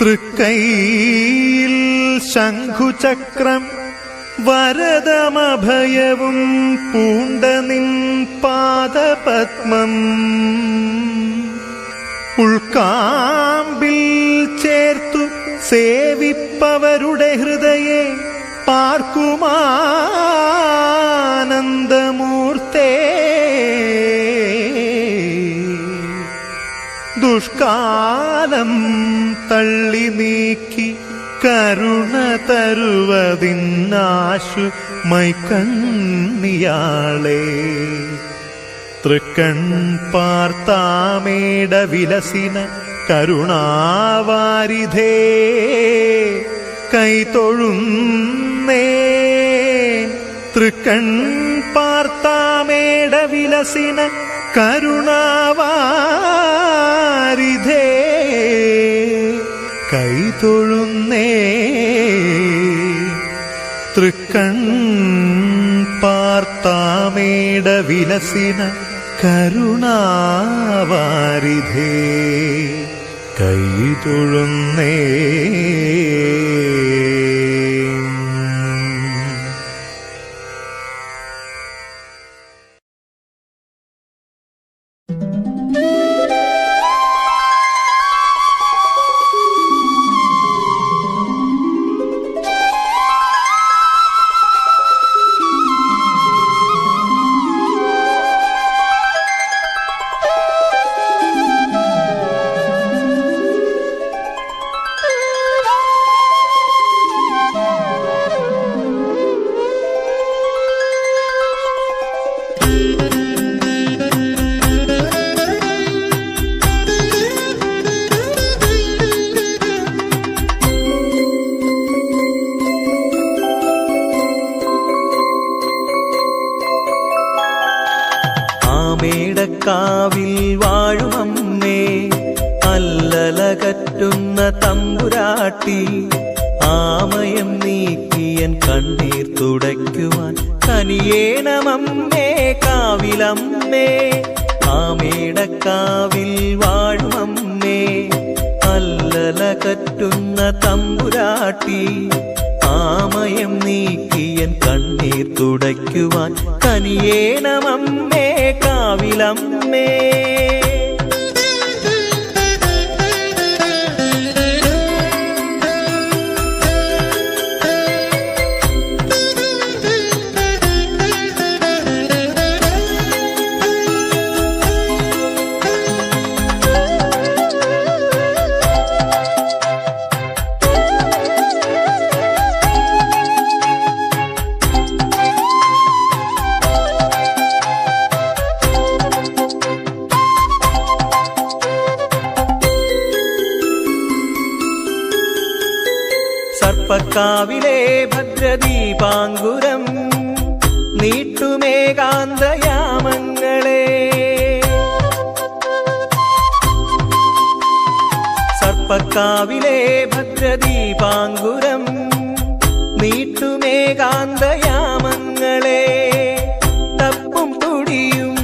തൃക്കൈയിൽ ശംഖുചക്രം വരദമഭയവും പൂണ്ട നിൻ പാദപത്മം. ഉൾക്കാമ്പിൽ ചേർത്തു സേവിപ്പവരുടെ ഹൃദയെ പാർക്കുമാനന്ദമൂർത്തേ. ദുഷ്കാലം തള്ളി നീക്കി കരുണ തരുവതിന്നാശു മൈക്കണ്ണിയാളെ തൃക്കൺ പാർത്താമേട വിലസിന കരുണാവാരിധേ. കൈതൊഴുന്നേ തൃക്കൺ പാർത്താമേട വിലസിന കരുണാവാരിധേ കൈതൊഴുന്നേ തൃക്കൺ പാർത്താമേട വിലസിന കരുണാവാരിധേ. കൈതൊഴുന്നേ ആമേടക്കാവിൽ ആമയം നീക്കിയൻ കണ്ണീർ തുടയ്ക്കുവാൻ കനിയേണമമ്മേ കാവിലമ്മേ. സർപ്പക്കാവിലെ ഭദ്രദീപാങ്കുരം നീട്ടുമേകാന്തയാമങ്ങളെ സർപ്പക്കാവിലെ ഭദ്രദീപാങ്കുരം നീട്ടുമേകാന്തയാമങ്ങളെ തപ്പും തുടിയും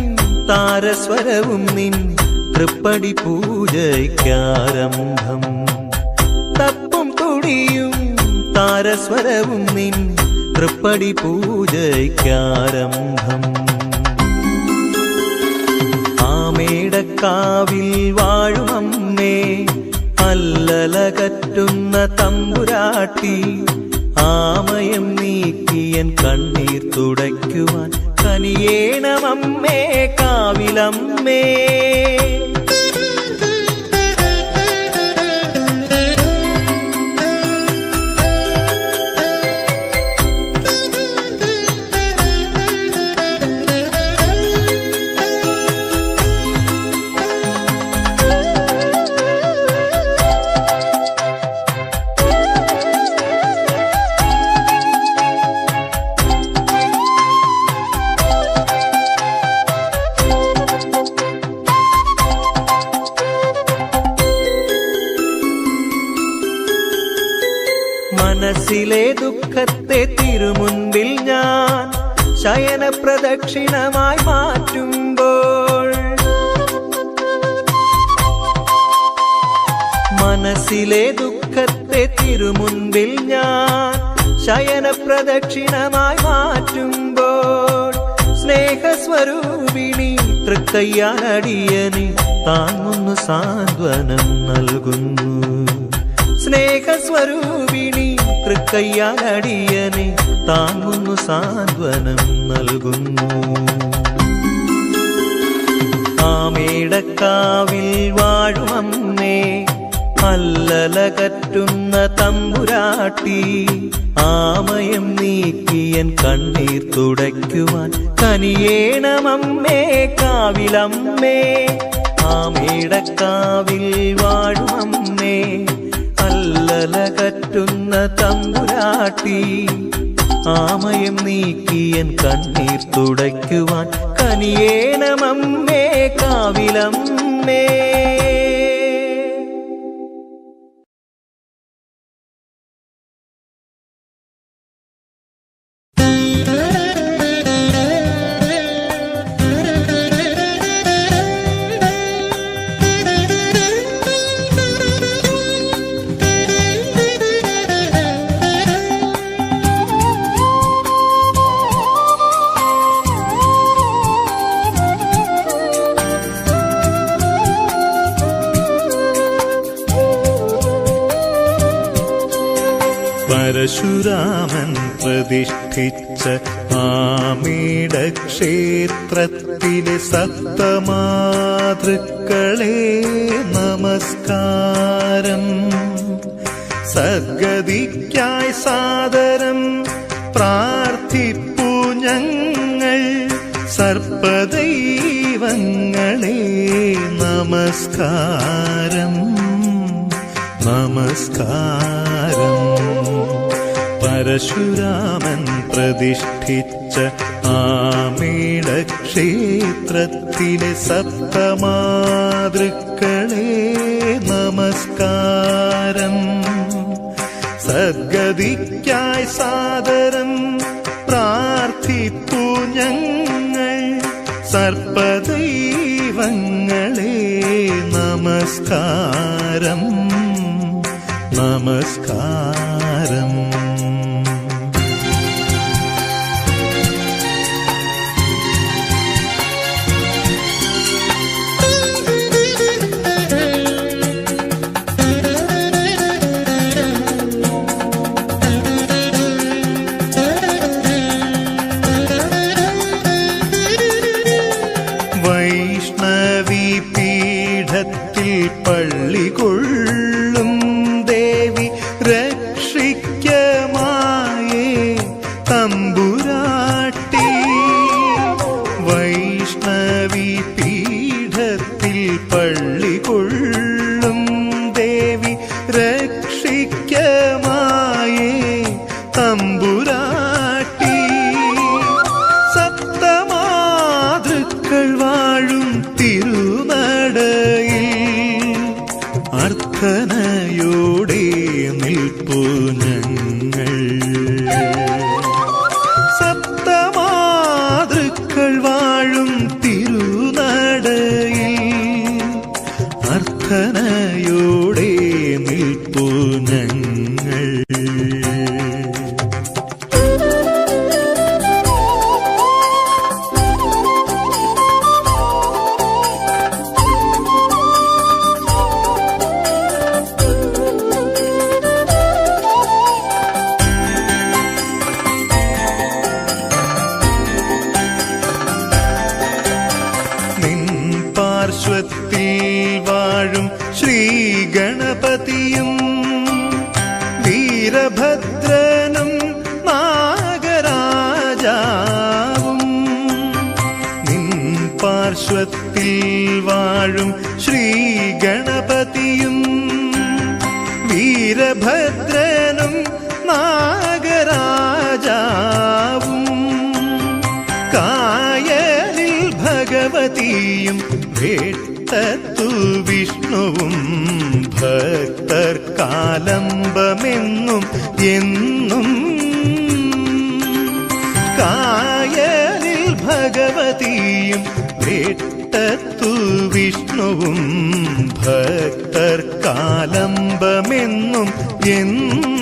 താരസ്വരവും നിൻ തൃപ്പടി പൂജയ്ക്കാരംഭം. താരസ്വരവും നിൻ തൃപ്പടി പൂജയ്ക്കാരംഭം. ആമേടക്കാവിൽ വാഴുമമ്മേ അല്ലലകറ്റുന്ന തമ്പുരാട്ടി ആമയം നീക്കിയൻ കണ്ണീർ തുടയ്ക്കുവാൻ കനിയേണമമ്മേ കാവിലമ്മേ. തൃക്കയ്യാലടിയനെ താങ്ങുന്നു സാന്ത്വനം നൽകുന്നു. സ്നേഹസ്വരൂപിണി തൃക്കയ്യാലടിയനെ താങ്ങുന്നു സാന്ത്വനം നൽകുന്നു. ആമേടക്കാവിൽ വാഴുമമ്മേ അല്ലലകറ്റുന്ന തമ്പുരാട്ടി ആമയം നീക്കിയൻ കണ്ണീർ തുടയ്ക്കുവാൻ കനിയേണമമ്മേ കാവിലമ്മേ. ആമയുടെ കാവിൽ വാഴുമമ്മേ. അല്ലലകറ്റുന്ന തമ്പുരാട്ടി ആമയം നീക്കിയൻ കണ്ണീർ തുടയ്ക്കുവാൻ കനിയേണമമ്മേ കാവിലമ്മേ. പ്രതിഷ്ഠിച്ച ആമീട ക്ഷേത്രത്തിലെ സപ്തമാതൃക്കളെ നമസ്കാരം. സദ്ഗതിക്കായി സാദരം പ്രാർത്ഥിപ്പു ഞങ്ങൾ. സർപ്പദൈവങ്ങളെ നമസ്കാരം. നമസ്കാരം. പരശുരാമൻ പ്രതിഷ്ഠിച്ച ആമീട ക്ഷേത്രത്തിലെ സപ്തമാതൃക്കളെ നമസ്കാരം. സദ്ഗതിക്കായി സാദരം പ്രാർത്ഥിപ്പു ഞങ്ങൾ. സർപ്പദൈവങ്ങളെ നമസ്കാരം. നമസ്കാരം. വീരഭദ്രനും നാഗരാജാവും. കായലിൽ ഭഗവതിയും വേട്ടത്തു വിഷ്ണുവും ഭക്തർ കാലംബമെന്നും എന്നും. കായലിൽ ഭഗവതിയും വേട്ടത്തു വിഷ്ണുവും ഭക്തർക്കാലംബമെന്നും എന്നും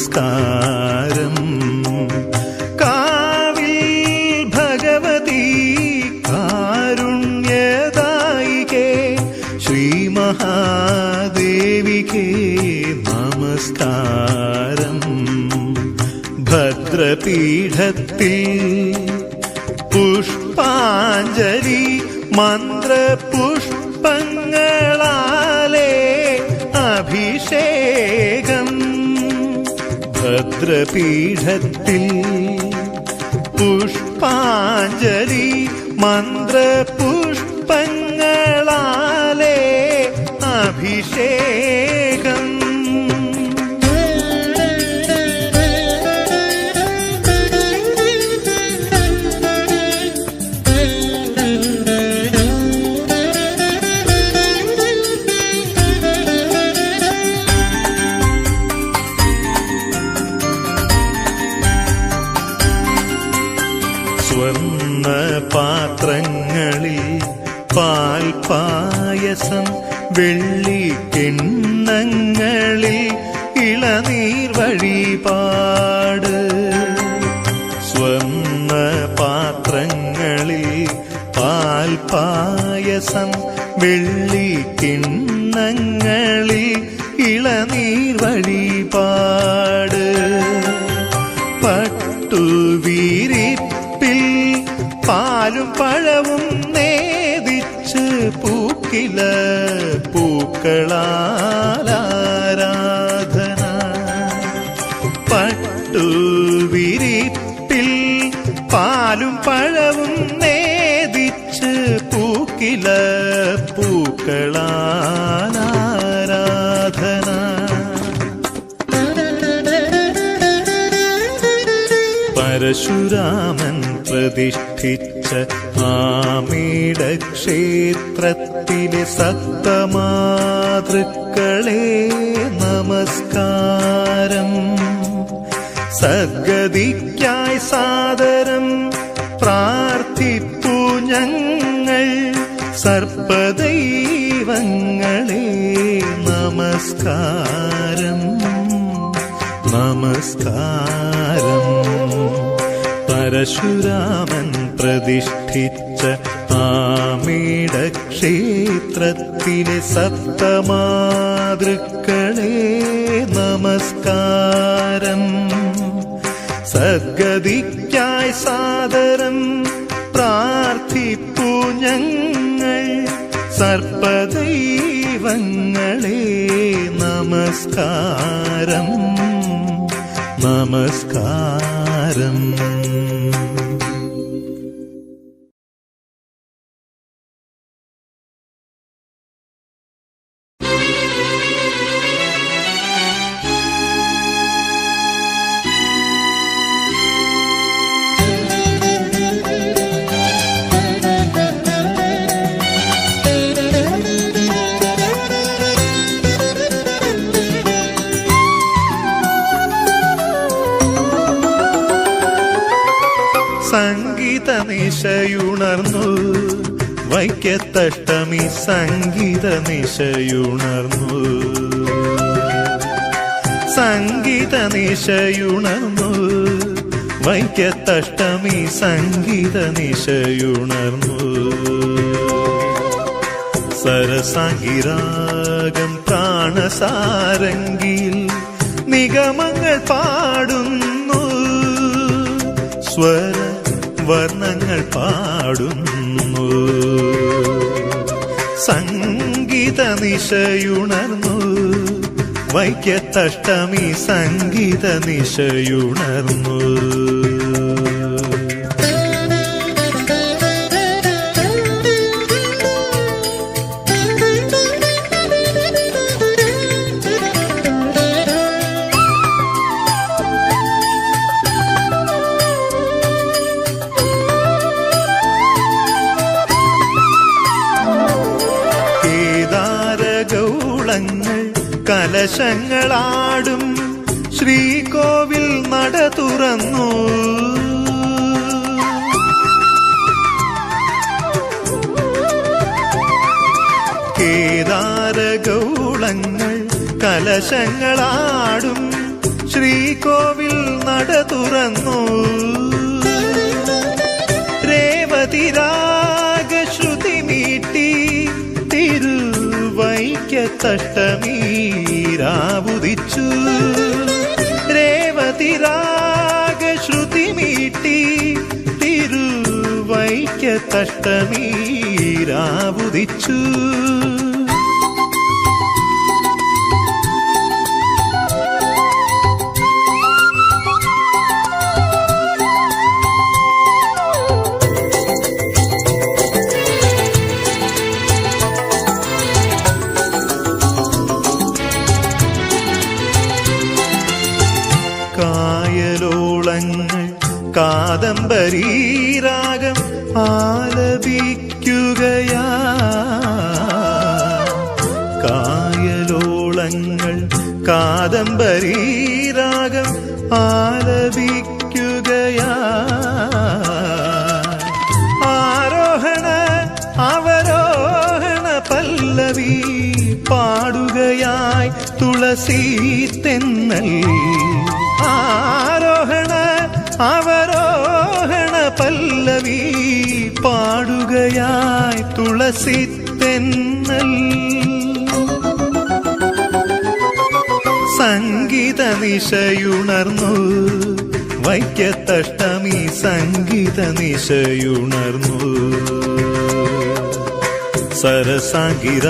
നമസ്കാരം. കാവിൽ ഭഗവതി കാരുണ്യദായികേ ശ്രീ മഹാദേവികേ നമസ്കാരം. ഭദ്രപീഠത്തിൽ പുഷ്പാഞ്ജലി മന്ത്രപുഷ്പങ്ങളാലേ ഭദ്രപീഠത്തിൽ പുഷ്പാഞ്ജലി മന്ത്രപുഷ്പങ്ങളാലേ പാലും പഴവും നേദിച്ച് പൂക്കില പൂക്കളാരാധന പട്ടുവിരിപ്പിൽ പാലും പഴവും നേദിച്ച് പൂക്കില പൂക്കളാലാരാധന പരശുരാമൻ പ്രതിഷ്ഠിച്ച ആമീട ക്ഷേത്രത്തിലെ സപ്തമാതൃക്കളെ നമസ്കാരം. സദ്ഗതിക്കായി സാദരം പ്രാർത്ഥിപ്പു ഞങ്ങൾ. സർപ്പദൈവങ്ങളെ നമസ്കാരം. നമസ്കാരം. പരശുരാമൻ പ്രതിഷ്ഠിച്ച ആമീട ക്ഷേത്രത്തിലെ സപ്തമാതൃക്കളെ നമസ്കാരം. സദ്ഗതിക്കായി സാദരം പ്രാർത്ഥിപ്പു ഞങ്ങൾ. സർപ്പദൈവങ്ങളെ നമസ്കാരം. നമസ്കാരം. വൈക്കത്തഷ്ടമി സംഗീത നിശയുണർന്നു സംഗീത നിശയുണർന്നു വൈക്കത്തഷ്ടമി സംഗീത നിശയുണർന്നു സരസാംഗിരാഗം പ്രാണസാരംഗിയിൽ നിഗമങ്ങൾ പാടുന്നു. സ്വര വർണങ്ങൾ പാടുന്നു. സംഗീത നിശയുണർന്നു വൈക്കത്തഷ്ടമി സംഗീത നിശയുണർന്നു കലശങ്ങളാടും ശ്രീകോവിൽ നട തുറന്നു. രേവതിരാഗശ്രുതി മീട്ടി തിരുവൈക്കത്തഷ്ടമീരാവുദിച്ചു രേവതിരാഗശ്രുതി മീട്ടി തിരുവൈക്കത്തഷ്ടമീരാവുദിച്ചു ആലപിക്കുകയാ കായലോളങ്ങൾ കാദംബരീരാഗം ആലപിക്കുകയാ. ആരോഹണ അവരോഹണ പല്ലവി പാടുകയായി തുളസി തെന്നൽ ആരോഹണ അവരോഹണ പല്ലവി പാടുകയായി തുളസി തെന്നൽ സംഗീത നിശയുണർന്നു വൈക്കത്തഷ്ടമി സംഗീത നിശയുണർന്നു സരസാംഗിരാഗം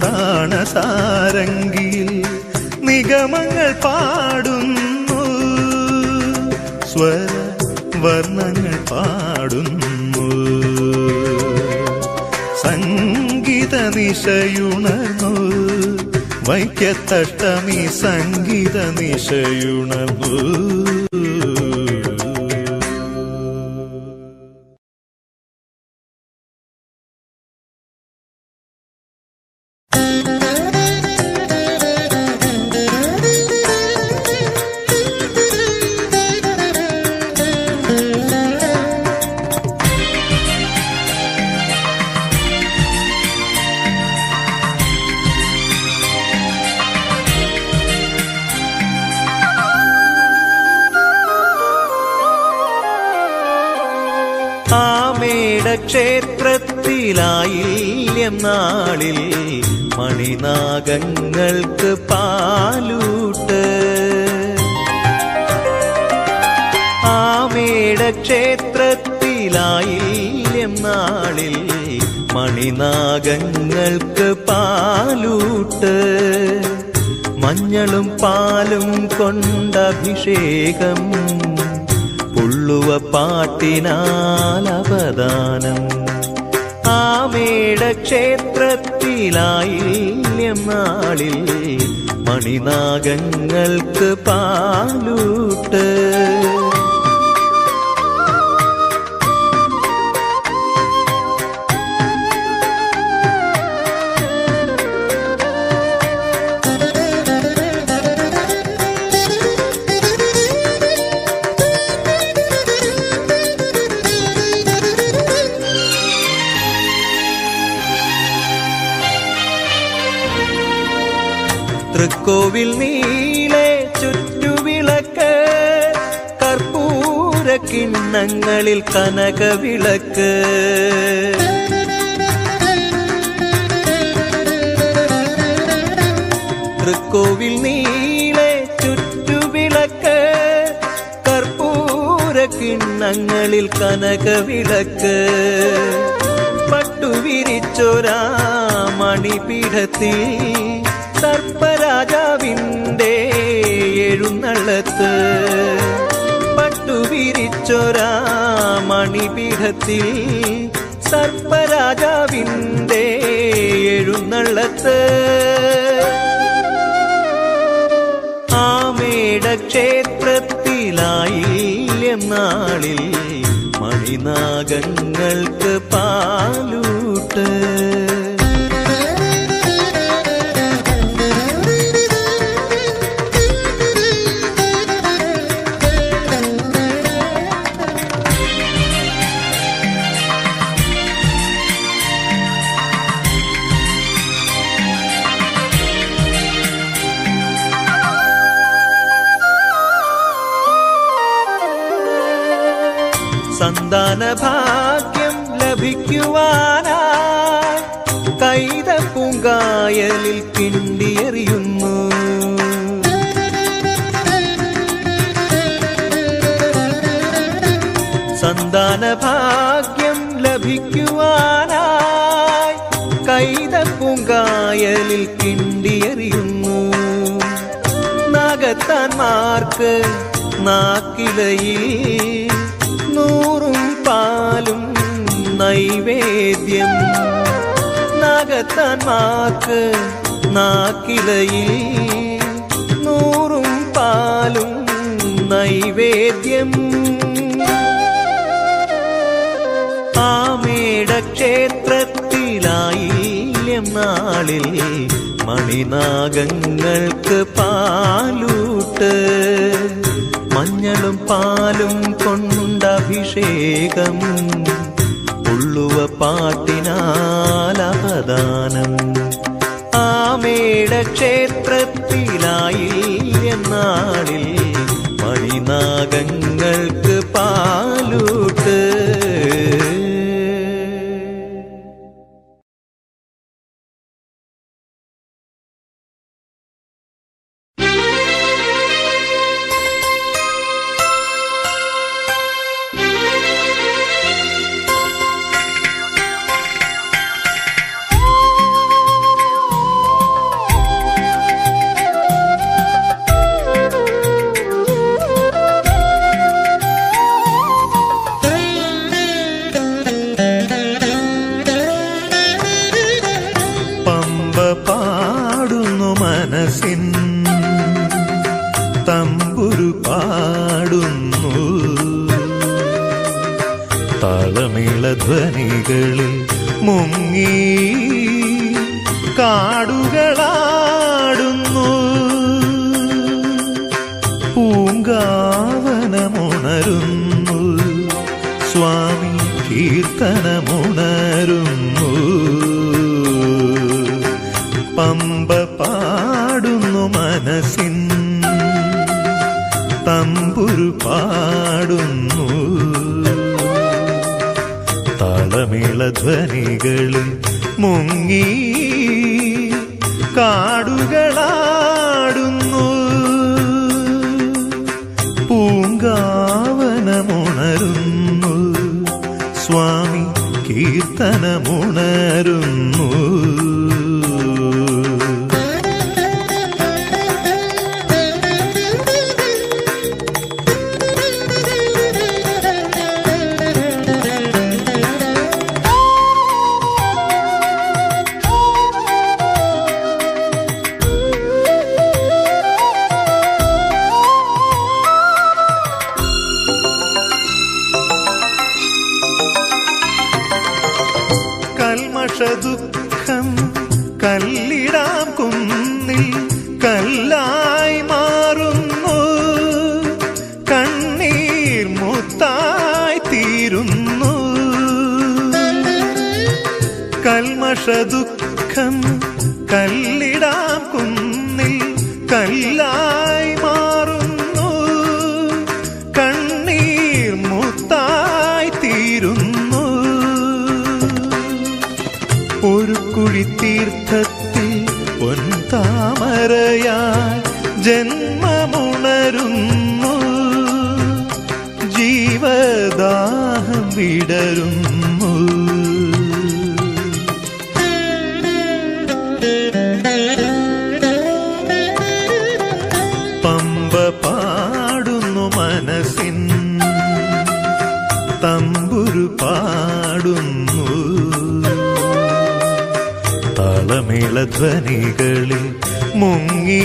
പ്രാണസാരംഗിയിൽ നിഗമങ്ങൾ പാടുന്നു. സ്വര വർണങ്ങൾ പാടുന്നു. സംഗീത നിശയുണർന്നു വൈക്കത്തഷ്ടമി സംഗീത നിശയുണർന്നു ആമേട ക്ഷേത്രത്തിലായില്യം നാളിൽ മണിനാഗങ്ങൾക്ക് പാലൂട്ട്. ആമേട ക്ഷേത്രത്തിലായില്യം നാളിൽ മണിനാഗങ്ങൾക്ക് പാലൂട്ട്. മഞ്ഞളും പാലും കൊണ്ടഭിഷേകം പുള്ളുവ പാട്ടിനാൽ ആമേട ക്ഷേത്രത്തിലായില്യം നാളിൽ മണിനാഗങ്ങൾക്ക് പാലൂട്ട്. തൃക്കോവിൽ നീളെ ചുറ്റുവിളക്ക് കർപ്പൂര കിണ്ണങ്ങളിൽ കനകവിളക്ക്. തൃക്കോവിൽ നീളെ ചുറ്റുവിളക്ക് കർപ്പൂര കിണ്ണങ്ങളിൽ കനകവിളക്ക്. പട്ടുവിരിച്ചൊരാ മണിപീഠത്തിൽ സർപ്പരാജാവിന്റെ എഴുന്നള്ളത്ത് പട്ടുവിരിച്ചൊരാ മണിപീഠത്തിൽ സർപ്പരാജാവിന്റെ എഴുന്നള്ളത്ത്. ആമേട ക്ഷേത്രത്തിലായില്ലെന്നാളിൽ മണിനാഗങ്ങൾക്ക് പാലൂട്ട്. കിണ്ടിയെറിയുന്നു സന്താന ഭാഗ്യം ലഭിക്കുവാനായി കൈത പൂങ്കായലിൽ കിണ്ടിയെറിയുന്നു. നാഗത്താന്മാർക്ക് നാക്കിലയിൽ നൂറും പാലും നൈവേദ്യം. നാഗത്താന്മാർക്ക് നാക്കിലയിൽ നൂറും പാലും നൈവേദ്യം. ആമേടക്ഷേത്രത്തിലായില്യം നാളിൽ മണിനാഗങ്ങൾക്ക് പാലൂട്ട്. മഞ്ഞളും പാലും കൊണ്ടഭിഷേകം. ഉള്ളുവ പാട്ടിനാലപദാനം ആമേടക്ഷേത്രത്തിലായില്യം എന്നാളിൽ മണിനാഗങ്ങൾക്ക് മനസ്സിൻ തമ്പുരു പാടുന്നു. താളമേളധ്വനികളിൽ മുങ്ങി കാടുകളാടുന്നു. പൂങ്കാവനമുണരുന്നു. സ്വാമി കീർത്തനമുണരുന്നു പാടുന്നു. താളമേളധ്വനികളിൽ മുങ്ങി കാടുകളാടുന്നു. പൂങ്കാവനമുണരുന്നു. സ്വാമി കീർത്തനമുണരുന്നു. കല്ലിടാം കുന്നിൽ കല്ലായി മാറുന്നു. കണ്ണീർ മുത്തായി തീരുന്നു. ഒരു കുഴി തീർത്ഥത്തിൽ പൊൻതാമരയായി ജന്മമുണരുന്നു. ജീവദാഹം വിടരുന്നു. താളമേളധ്വനികളിൽ മുങ്ങി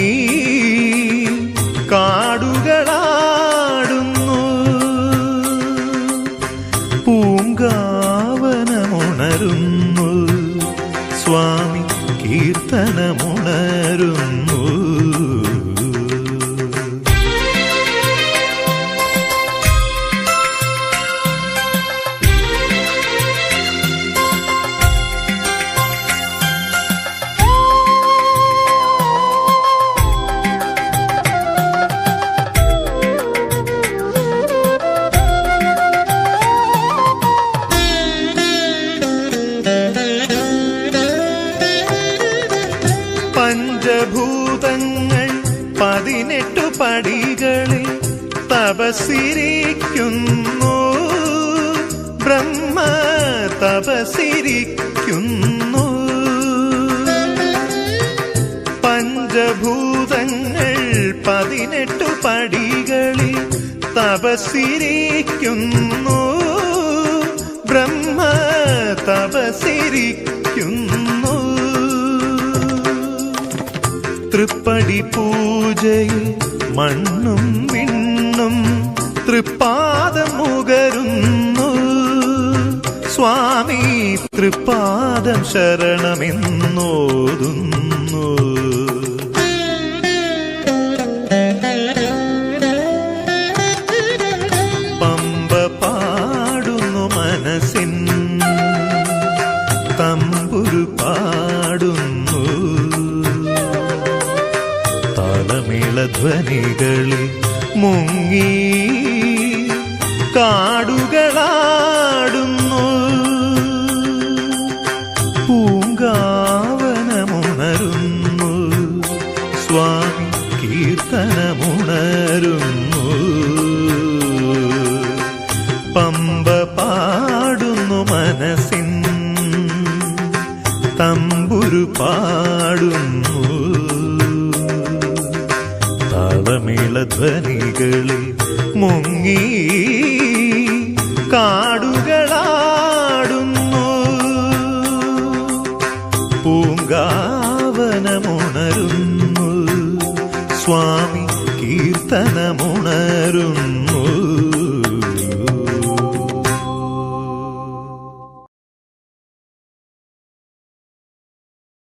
കാടുകളാടുന്നു പഞ്ചഭൂതങ്ങൾ പതിനെട്ടു പടികളിൽ തപസിരിക്കുന്നു ബ്രഹ്മ തപസിരിക്കുന്നു തൃപ്പടി പൂജയിൽ മണ്ണും വിണ്ണും തൃപ്പാദം മുകരുന്നു സ്വാമി തൃപ്പാദം ശരണമെന്നോതുന്നു. താളമേളധ്വനികളിൽ മുങ്ങി കാടുകളാടുന്നു. പൂങ്കാവനമുണരുന്നു. സ്വാമി കീർത്തനമുണരുന്നു. പമ്പ പാടുന്നു മനസ്സിൻ. തമ്പുരു പാടുന്നു. താളമേളധ്വനികളിൽ മുങ്ങി കാടുകളാടുന്നു. പൂങ്കാവനമുണരുന്നു. സ്വാമി കീർത്തനമുണരുന്നു.